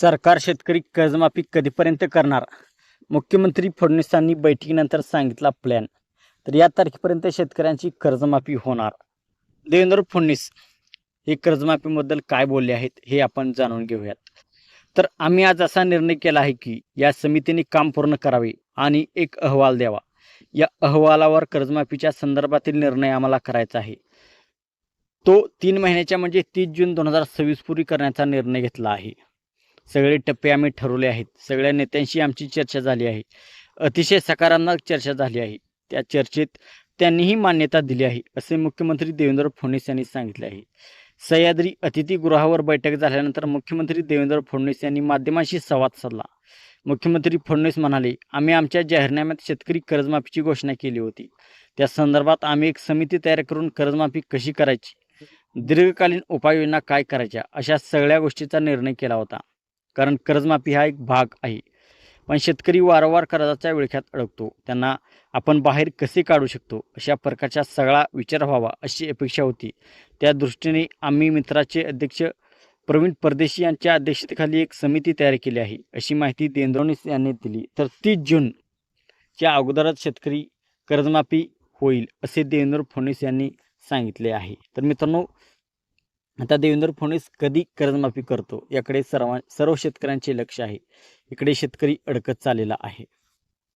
सरकार शेतकरी कर्जमाफी कधीपर्यंत करणार? मुख्यमंत्री फडणवीसांनी बैठकीनंतर सांगितला प्लॅन तर या तारखेपर्यंत शेतकऱ्यांची कर्जमाफी होणार. देवेंद्र फडणवीस हे कर्जमाफीबद्दल काय बोलले आहेत हे आपण जाणून घेऊयात. तर आम्ही आज असा निर्णय केला आहे की या समितीने काम पूर्ण करावे आणि एक अहवाल द्यावा. या अहवालावर कर्जमाफीच्या संदर्भातील निर्णय आम्हाला करायचा आहे. तो तीन महिन्याच्या म्हणजे तीस जून दोन हजार सव्वीस पूर्वी करण्याचा निर्णय घेतला आहे. सगळे टप्पे आम्ही ठरवले आहेत. सगळ्या नेत्यांशी आमची चर्चा झाली आहे. अतिशय सकारात्मक चर्चा झाली आहे. त्या चर्चेत त्यांनीही मान्यता दिली आहे असे मुख्यमंत्री देवेंद्र फडणवीस यांनी सांगितले आहे. सह्याद्री अतिथीगृहावर बैठक झाल्यानंतर मुख्यमंत्री देवेंद्र फडणवीस यांनी माध्यमांशी संवाद साधला. मुख्यमंत्री फडणवीस म्हणाले आम्ही आमच्या जाहीरनाम्यात शेतकरी कर्जमाफीची घोषणा केली होती. त्या संदर्भात आम्ही एक समिती तयार करून कर्जमाफी कशी करायची? दीर्घकालीन उपाययोजना काय करायच्या? अशा सगळ्या गोष्टीचा निर्णय केला होता. कारण कर्जमाफी हा एक भाग आहे. पण शेतकरी वारंवार कर्जाच्या विळख्यात अडकतो. त्यांना आपण बाहेर कसे काढू शकतो? अशा प्रकारचा सगळा विचार व्हावा अशी अपेक्षा होती. त्या दृष्टीने आम्ही मित्राचे अध्यक्ष प्रवीण परदेशी यांच्या अध्यक्षतेखाली एक समिती तयार केली आहे. अशी माहिती देंद्रोनीस यांनी दिली. तर तीस जूनच्या अगोदरच शेतकरी कर्जमाफी होईल असे देवेंद्र फडणवीस यांनी सांगितले आहे. तर मित्रांनो आता देवेंद्र फडणवीस कधी कर्जमाफी करतो? याकडे सर्व सर्व शेतकऱ्यांचे लक्ष आहे. इकडे शेतकरी अडकत चाललेला आहे.